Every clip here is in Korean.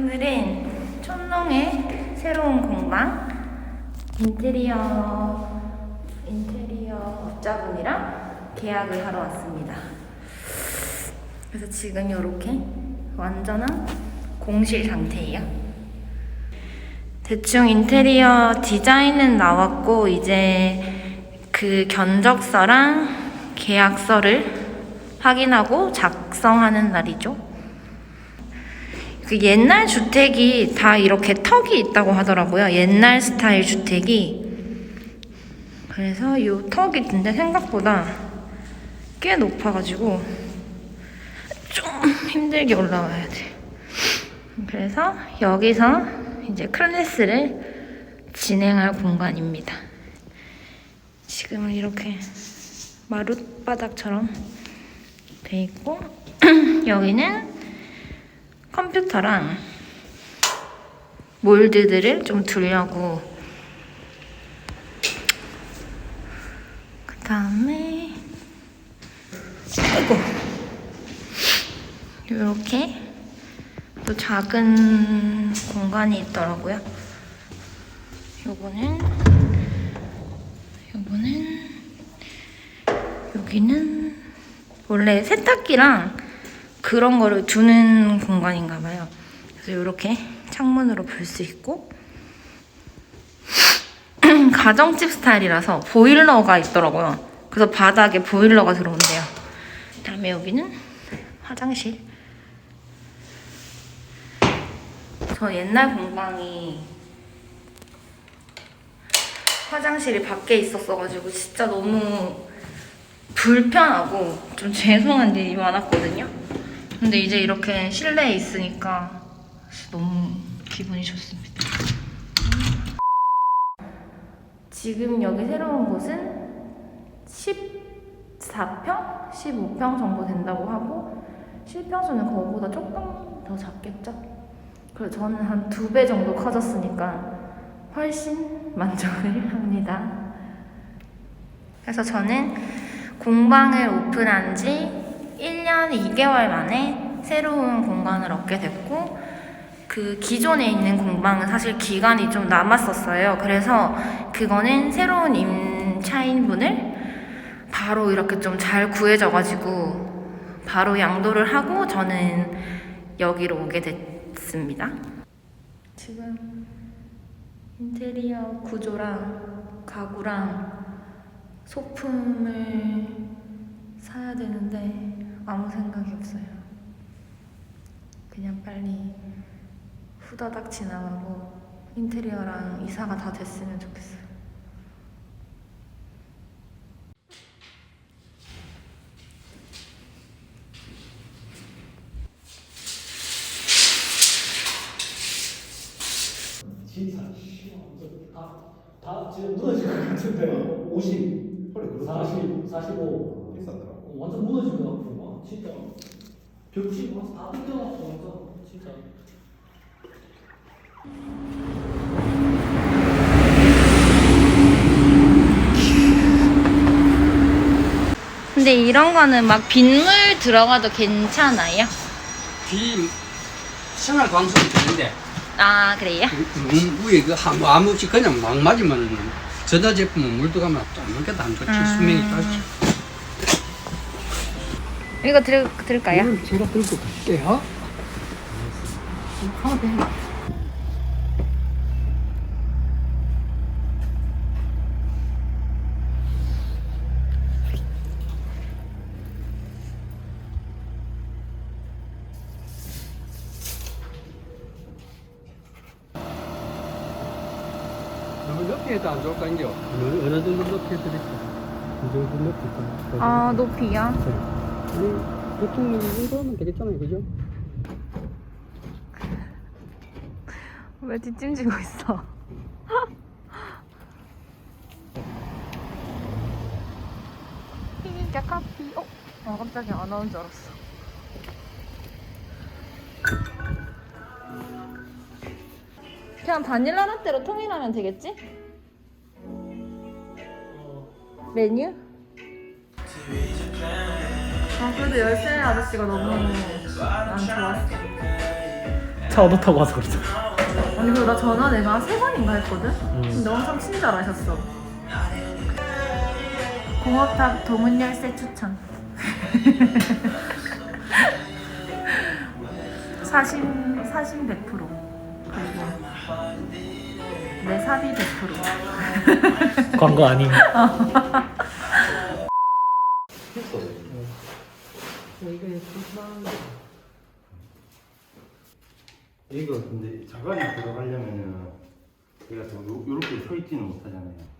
오늘은 촌농의 새로운 공방 인테리어 인테리어 업자분이랑 계약을 하러 왔습니다. 그래서 지금 이렇게 완전한 공실 상태예요. 대충 인테리어 디자인은 나왔고 이제 그 견적서랑 계약서를 확인하고 작성하는 날이죠. 그 옛날 주택이 다 이렇게 턱이 있다고 하더라고요. 옛날 스타일 주택이. 그래서 이 턱이 근데 생각보다 꽤 높아가지고 좀 힘들게 올라와야 돼. 그래서 여기서 이제 클래스를 진행할 공간입니다. 지금은 이렇게 마룻바닥처럼 돼 있고 여기는 컴퓨터랑 몰드들을 좀 두려고. 그 다음에 아이고. 이렇게 또 작은 공간이 있더라고요. 요거는 요거는 여기는 원래 세탁기랑 그런 거를 두는 공간인가 봐요. 그래서 이렇게 창문으로 볼 수 있고 가정집 스타일이라서 보일러가 있더라고요. 그래서 바닥에 보일러가 들어온대요. 그다음에 여기는 화장실. 저 옛날 공방이 화장실이 밖에 있었어가지고 진짜 너무 불편하고 좀 죄송한 일이 많았거든요. 근데 이제 이렇게 실내에 있으니까 너무 기분이 좋습니다. 지금 여기 새로운 곳은 14평? 15평 정도 된다고 하고 실평수는 그거보다 조금 더 작겠죠? 그리고 저는 한 두 배 정도 커졌으니까 훨씬 만족을 합니다. 그래서 저는 공방을 오픈한 지 1년 2개월 만에 새로운 공간을 얻게 됐고 그 기존에 있는 공방은 사실 기간이 좀 남았었어요. 그래서 그거는 새로운 임차인분을 바로 이렇게 좀 잘 구해져가지고 바로 양도를 하고 저는 여기로 오게 됐습니다. 지금 인테리어 구조랑 가구랑 소품을 사야 되는데 아무 생각이 없어요. 그냥 빨리 후다닥 지나가고 인테리어랑 이사가 다 됐으면 좋겠어요. 지리산 다, 다 지금 무너질 것 같은데 50, 허리 그렇다. 40, 45 비싸더라고. 어, 완전 무너질 것 같고 와, 진짜 벽지 다 뜯겨갖고 완전 진짜 근데 이런 거는 막 빗물 들어가도 괜찮아요? 비 생활 광수는 되는데 아 그래요? 음, 위에 그 아무 아무 없이 그냥 막 맞으면 전자 제품은 물 들어가면 또 아무것도 안 좋지 음. 수명이 짧지. 이거 들, 들을까요? 이걸 제가 들고 갈게요. 너무 높이 해도 안 좋을까, 이제? 어느, 어느 정도 높이 해드릴까? 이 정도 높이. 아 높이요? 아니, 보통 이 정도면 되겠잖아요, 그죠? 왜 뒷짐지고 있어? 피자 커피. 어? 아 깜짝이야 안 나온 줄 알았어. 그냥 바닐라 라떼로 통일하면 되겠지? 메뉴? 아 그래도 열쇠 아저씨가 너무 난 좋았어. 차 얻어 타고 와서 그러잖아. 아니 그리고 나 전화 내가 세 번인가 했거든? 근데 엄청 친절하셨어 공업탑 동은 열쇠 추천 사심 사심 100% 그리고 내 사비 100% 광고 아님. 이게 불편한데. 이거 근데 자갈이 들어가려면은 얘가 더 요, 요렇게 서 있지는 못하잖아요.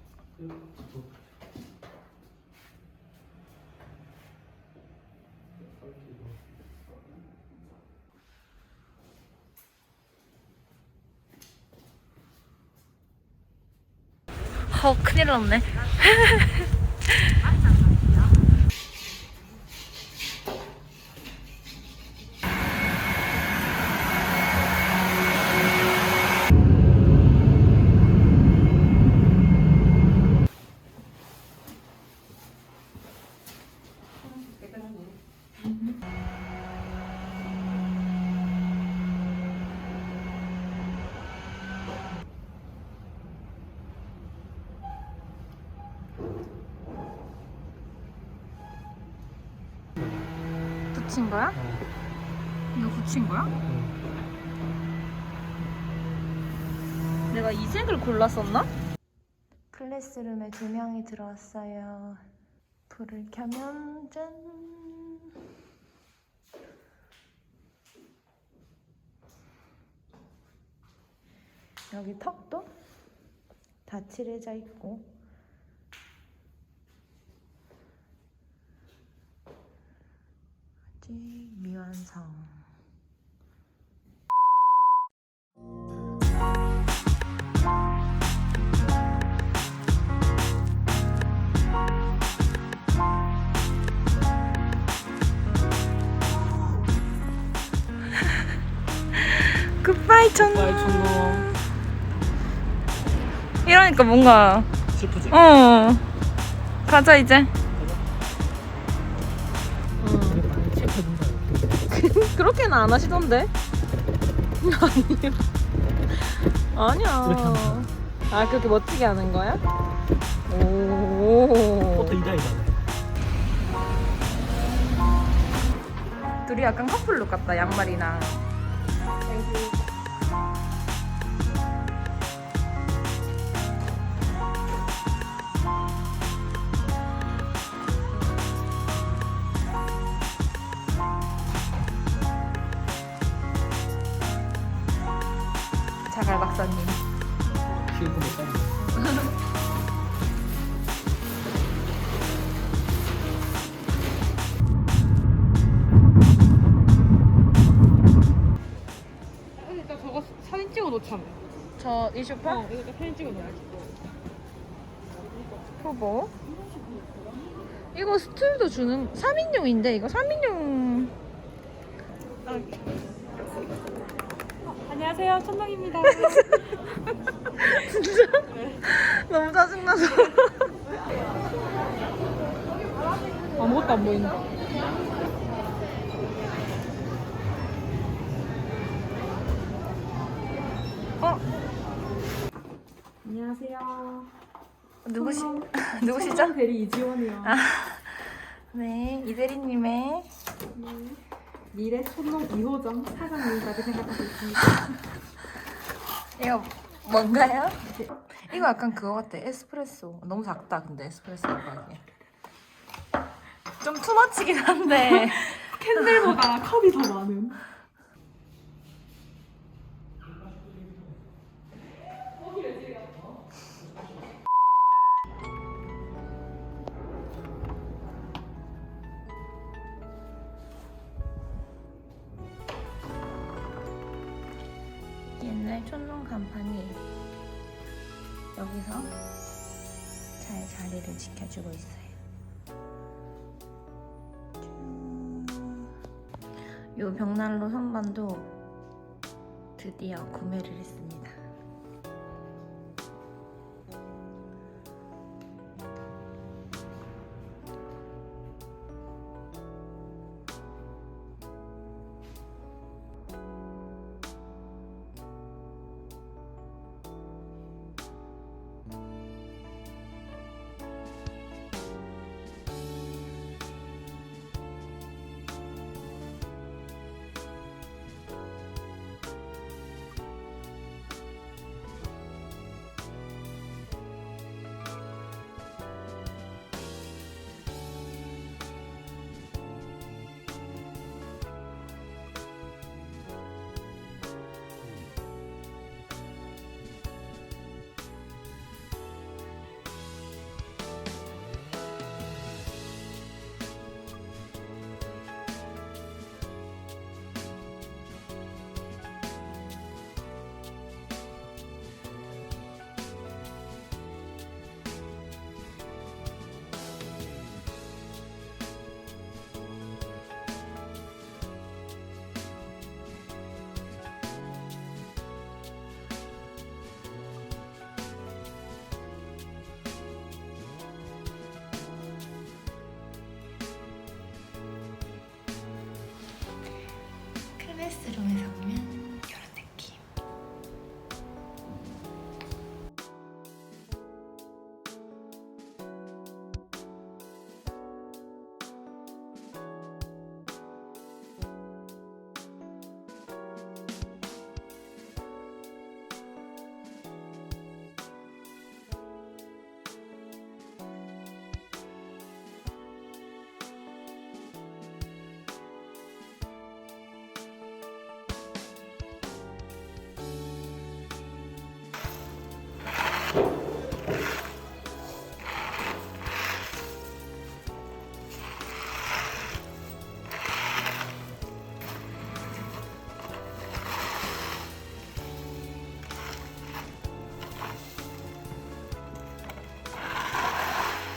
어 큰일 났네 붙인 거야? 이거 붙인 거야? 내가 이 색을 골랐었나? 클래스룸에 두 명이 들어왔어요. 불을 켜면 짠. 여기 턱도 다 칠해져 있고 아직 미완성. 굿바이 천. 빨리 천노. 이러니까 뭔가 슬프지? 어 가자 이제. 그렇게는 안 하시던데? 아니요. 아니야. 하는 아 그렇게 멋지게 하는 거야? 오. 포토 이장이잖아. 둘이 약간 커플룩 같다 양말이랑. 자갈 놓자며. 저이 쇼파? 어, 이거 사진 찍어 놓아야지. 후보. 이거 스툴도 주는 3인용인데 이거 3인용 안녕하세요, 천명입니다. 너무 짜증나서 아무것도 안 보인다. 누구시 누구시죠? 대리 이지원이요. 네 이대리님의 미래 촌농 2호점 사장님까지 생각하고 있습니다. 이거 뭔가요? 이거 약간 그거 같아 에스프레소 너무 작다 근데 에스프레소가 이게 좀 투머치긴 한데 캔들보다 컵이 더 많은. 촌농 간판이 여기서 잘 자리를 지켜주고 있어요. 요 벽난로 선반도 드디어 구매를 했습니다.